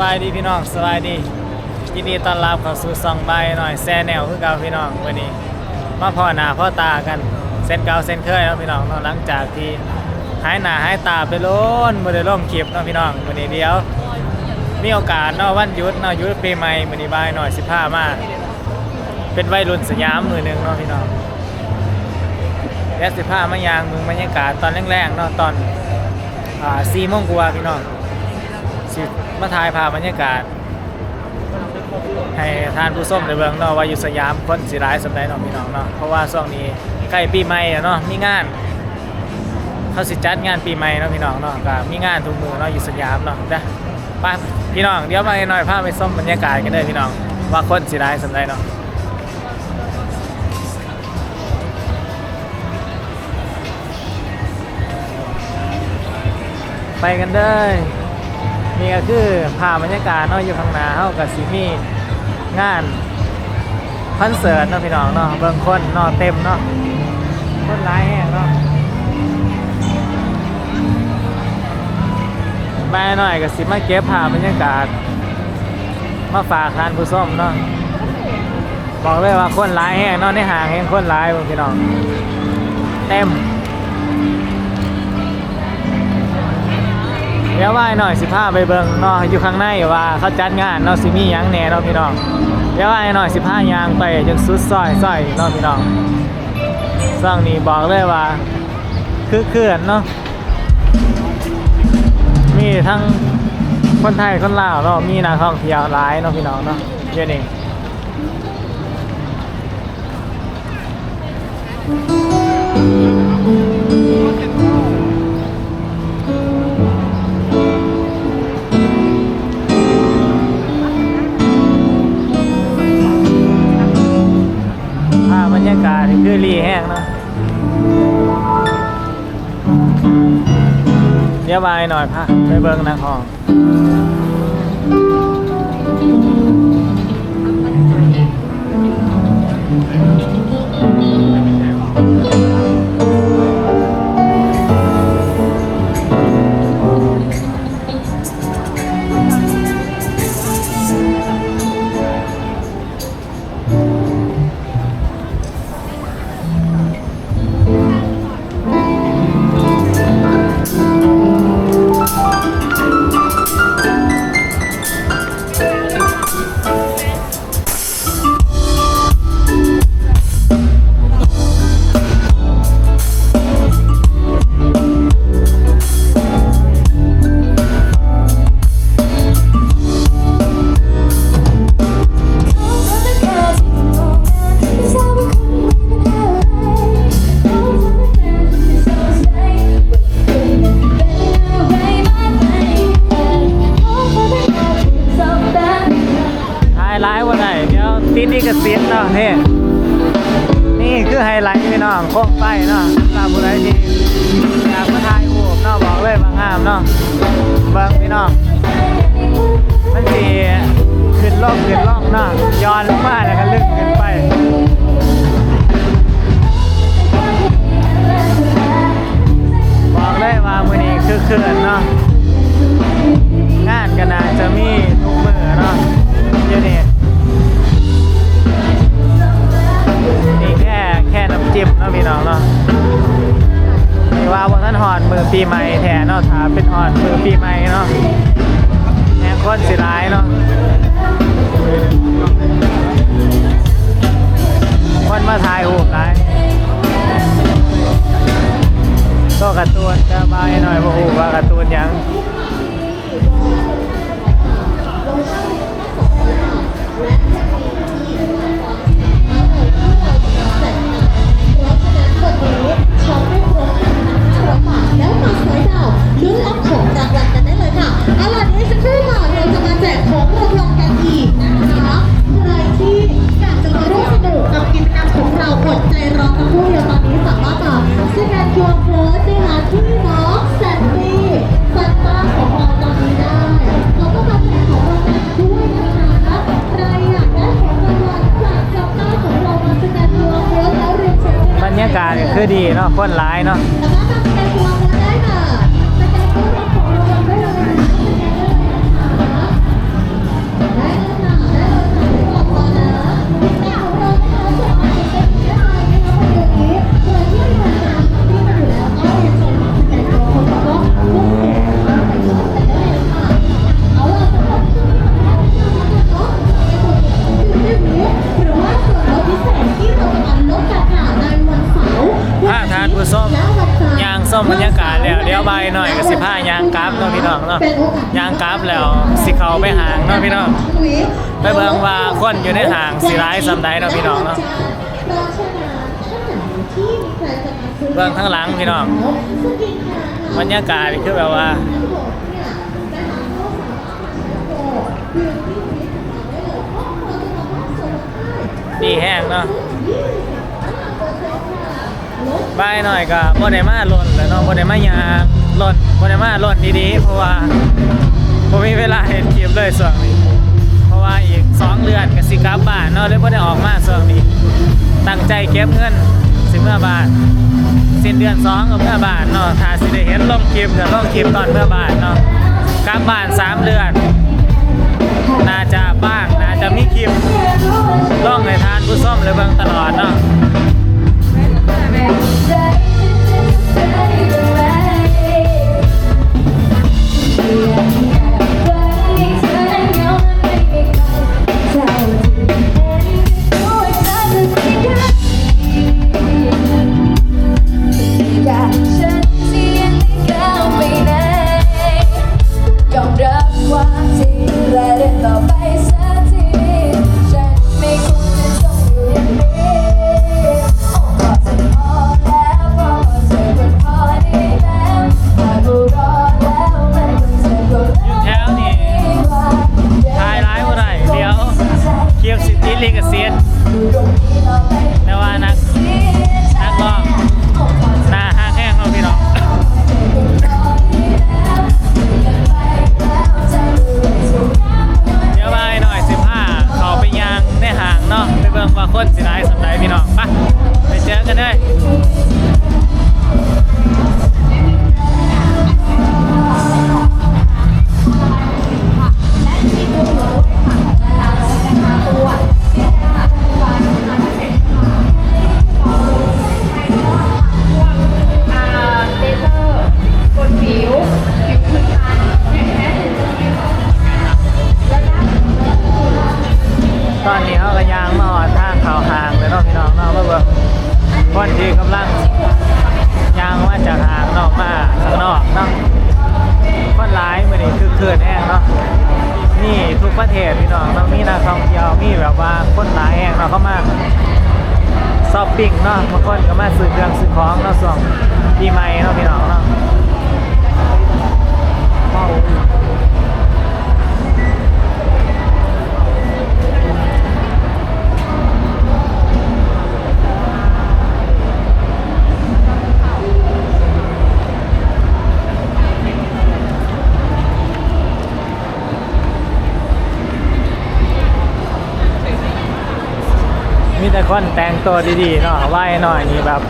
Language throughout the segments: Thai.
บายดีพี่น้องสบายดี ยินดีต้อนรับเข้าสู่ซองใบหน่อยแซ่แนวคือเก่าพี่น้องวันนี้ มาพ่อหน้าพ่อตากันเส้นเก่าเส้นเคยเนาะพี่น้องเนาะหลังจากที่หายหน้าหายตาไปโล้นบ่ได้ร่มคลิปเนาะพี่น้องวันนี้เดียว มีโอกาสเนาะวันหยุดเนาะหยุดปีใหม่มื้อนี้บ่ายหน่อย15มาเป็นวัยรุ่นสยามมือหนึงเนาะพี่น้องและ15มายางมึงบรรยากาศตอนแรงๆเนาะตอนอ่า4โมงกว่าพี่น้องสิ มาถ่ายภาพบรรยากาศ ให้ท่านผู้ชมได้เบิ่งเนาะว่าอยู่สยามคนสิร้ายสำใดเนาะพี่น้องเนาะเพราะว่าช่วงนี้ใกล้ปีใหม่เนาะมีงานเขาสิจัดงานปีใหม่เนาะพี่น้องเนาะก็มีงานทุกมือเนาะอยู่สยามเนาะจ้ะไปพี่น้องเดี๋ยวมาหน่อยพาไปส้มบรรยากาศกันเลยพี่น้องว่าคนสิร้ายสำใดเนาะไปกันเด้ นี่ก็คือภาพบรรยากาศเนาะอยู่ข้างหน้าเฮากับสิมีงานคอนเสิร์ตเนาะพี่น้องเนาะเบิ่งคนเนาะเต็มเนาะคนหลายแฮงเนาะไปหน่อยก็สิมาเก็บภาพบรรยากาศ มาฝากทานผู้ชมเนาะบอกเลยว่าคนหลายแฮงเนาะในห้างแฮงคนหลายพี่น้องเต็ม เดี๋ยวว่าหน่อยสิพาไปเบิ่งเนาะอยู่ข้างในว่าเขาจัดงานเนาะสิมีหยังแหน่เนาะพี่น้องเดี๋ยวว่าหน่อยสิพายางไปจนสุดซอยซอยเนาะพี่น้องซ่องนี้บอกเลยว่าคือเขื่อนเนาะมีทั้งคนไทยคนลาวเนาะมีนักท่องเที่ยวหลายเนาะพี่น้องเนาะเยอะนี่ เดี๋ยบายหน่อยพะไปเบิ้งนางห้อง มันสิขึ้นล่องขึ้นล่องเนาะย้อนลงมาแล้วก็ลึกขึ้นไปบอกเลยว่ามื้อนี้คือเขื่นเนาะงานก็น่าจะมีทุกมื้อเนาะเดี๋ยวนี้นี่แค่แค่น้ำจิ้มเนาะพี่น้องเนาะนี่ว่าวันนั้นหอนมือปีใหม่แทนเนาะถ้าเป็นหอนมือปีใหม่เนาะ คนสิร้ายเนาะคนมาถ่ายรูปหลายก็กร์ตูนจะบายหน่อยบ่ฮู้ว่ากร์ตูนยังแล้วมาสวยดาวลุ้นรับของรางวัล คือดีเนาะคนหลายเนาะ หน่อยก็สิพายางกราฟเนาะพี่น้องเนาะยางกราฟแล้วสิเขาไปหางเนาะพี่น้องไปเบิ่งว่าคนอยู่ในหางสิร้ายสำใดเนาะพี่น้องเนาะเบิ่งข้างหลังพี่น้องบรรยากาศคือแบบว่าดีแห้งเนาะบายหน่อยก็บ่ได้มาล่นแล้วเนาะบ่ได้มายาง ล่นบ่ได้มาล่นดีๆเพราะว่าบ่มีเวลาเฮ็ดคลิปเลยช่วงนี้ เพราะว่าอีก2เดือนก็สิกลับบ้านเนาะเลยบ่ได้ออกมาช่วงนี้ ตั้งใจเก็บเงินสิเมื่อบานสิ้นเดือน2ก็เมื่อบานเนาะถ้าสิได้เห็นลงคลิปก็ลงคลิปตอนเมื่อบ้านเนาะกลับบ้านสามเดือนน่าจะบ้างน่าจะมีคลิปล่องในทานผู้ส้มเลยเบิ่งตลอดเนาะ สิติลิขสิทธิ์แต่ว่านักนักร้องหน้าห้างแห้งเราพี่น้องเดี๋ยวไปหน่อยสิบห้าเขาไปยางในห่างเนาะไปเบิ่งว่าคนสิได้สำไรพี่น้องไปไปเจอกันเลย ซอปปิ้งเนาะบางคนก็มาซื้อเครื่องซื้อของเนาะส่งปีใหม่เนาะพี่น้องเนาะ คนแต่งตัวดีๆเนาะไหวหน่อยนี่แบบ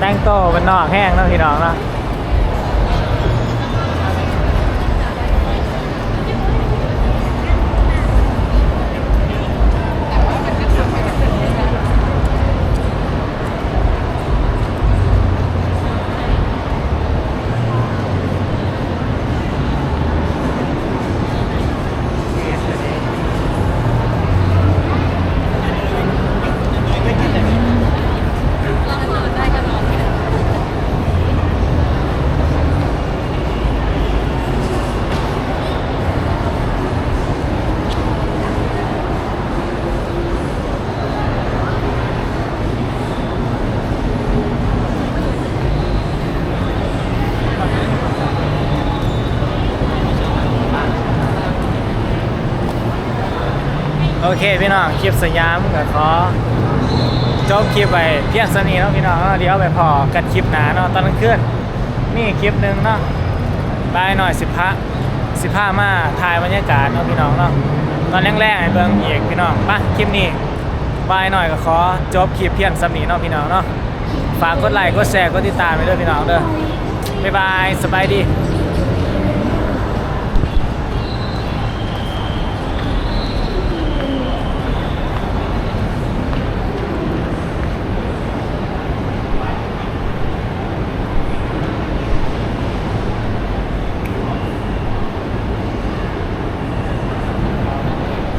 แต่งตัวเป็นนอกแห้งเนาะพี่น้องเนาะ เคพี่น้องคลิปสยามก็ขอจบคลิปไปเพียงสนีเนาะพี่น้องเดี๋ยวไปพอกันคลิปหนาเนาะตอนกลางคืนมีคลิปหนึ่งเนาะบายหน่อยสิบพระสิบห้ามาถ่ายบรรยากาศเนาะพี่น้องเนาะตอนแรกๆให้เบิ่งเอีกพี่น้องปะคลิปนี้บายหน่อยก็ขอจบคลิปเพียงสนีเนาะพี่น้องเนาะฝากกดไลค์กดแชร์กดติดตามไปด้วยพี่น้องเด้อบ๊ายบายสบายดี